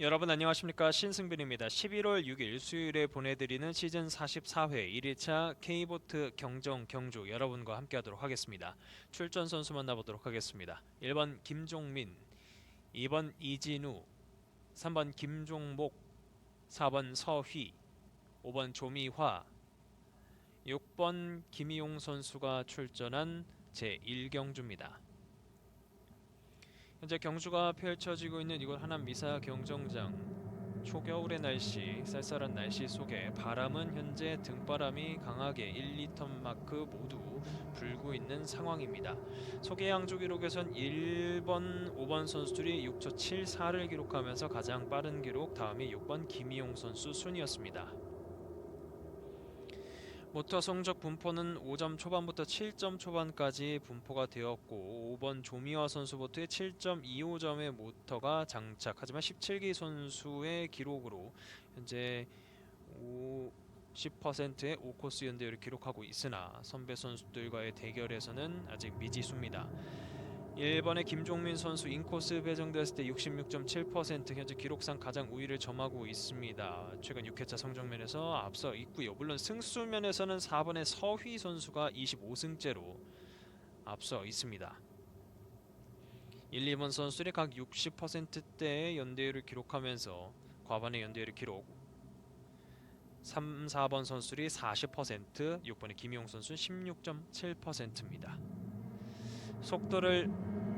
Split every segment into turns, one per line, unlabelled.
여러분 안녕하십니까 신승빈입니다. 11월 6일 수요일에 보내드리는 시즌 44회 1일차 K보트 경정 경주 여러분과 함께하도록 하겠습니다. 출전 선수 만나보도록 하겠습니다. 1번 김종민, 2번 이진우, 3번 김종목, 4번 서휘, 5번 조미화, 6번 김희용 선수가 출전한 제1경주입니다. 현재 경주가 펼쳐지고 있는 이곳 하남 미사 경정장 초겨울의 날씨 쌀쌀한 날씨 속에 바람은 현재 등바람이 강하게 1리터 마크 모두 불고 있는 상황입니다. 소개 양조 기록에선 1번, 5번 선수들이 6초 74를 기록하면서 가장 빠른 기록 다음이 6번 김희용 선수 순이었습니다. 모터 성적 분포는 5점 초반부터 7점 초반까지 분포가 되었고 5번 조미화 선수부터의 7.25점의 모터가 장착 하지만 17기 선수의 기록으로 현재 50%의 5코스 연대를 기록하고 있으나 선배 선수들과의 대결에서는 아직 미지수입니다. 1번의 김종민 선수 인코스 배정됐을 때 66.7% 현재 기록상 가장 우위를 점하고 있습니다. 최근 6회차 성적면에서 앞서 있고요. 물론 승수 면에서는 4번의 서휘 선수가 25승째로 앞서 있습니다. 1, 2번 선수들이 각 60%대의 연대율을 기록하면서 과반의 연대율을 기록 3, 4번 선수들이 40%, 6번의 김용 선수 16.7%입니다. 속도를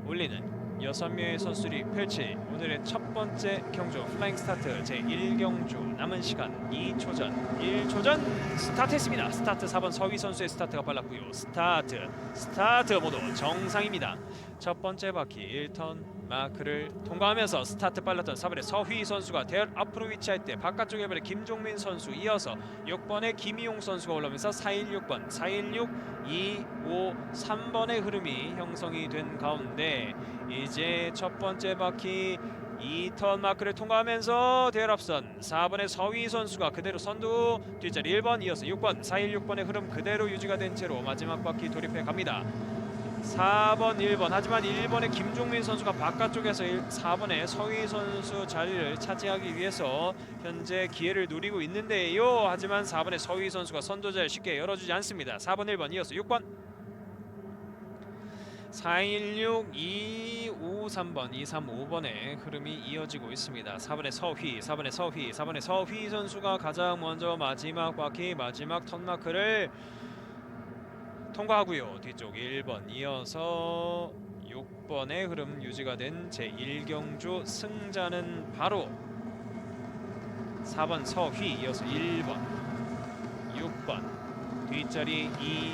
올리는 6명의 선수들이 펼칠 오늘의 첫 번째 경주 플라잉 스타트 제1경주 남은 시간 2초 전 1초 전 스타트했습니다. 스타트 4번 서희 선수의 스타트가 빨랐고요. 스타트 스타트 모두 정상입니다. 첫 번째 바퀴 1턴 마크를 통과하면서 스타트 빨랐던 4번의 서휘 선수가 대열 앞으로 위치할 때 바깥쪽에 번의 김종민 선수 이어서 6번의 김희용 선수가 올라오면서 416번 416 2 5 3번의 흐름이 형성이 된 가운데 이제 첫 번째 바퀴 2턴 마크를 통과하면서 대열 앞선 4번의 서휘 선수가 그대로 선두 뒷자리 1번 이어서 6번 416번의 흐름 그대로 유지가 된 채로 마지막 바퀴 돌입해 갑니다. 4번 1번 하지만 1번의 김종민 선수가 바깥쪽에서 4번의 서희 선수 자리를 차지하기 위해서 현재 기회를 누리고 있는데요. 하지만 4번의 서희 선수가 선두자를 쉽게 열어주지 않습니다. 4번 1번 이어서 6번 416 253 3번 235번의 흐름이 이어지고 있습니다. 4번의 서휘 4번의 서휘 4번의 서휘 선수가 가장 먼저 마지막 바퀴 마지막 턴마크를 통과하고요. 뒤쪽 1번 이어서 6번의 흐름 유지가 된 제1경주 승자는 바로 4번 서휘 이어서 1번 6번 뒷자리 2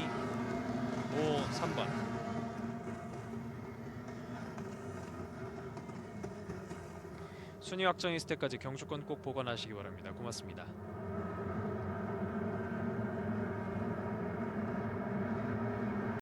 5 3번 순위 확정 있을 때까지 경주권 꼭 보관하시기 바랍니다. 고맙습니다.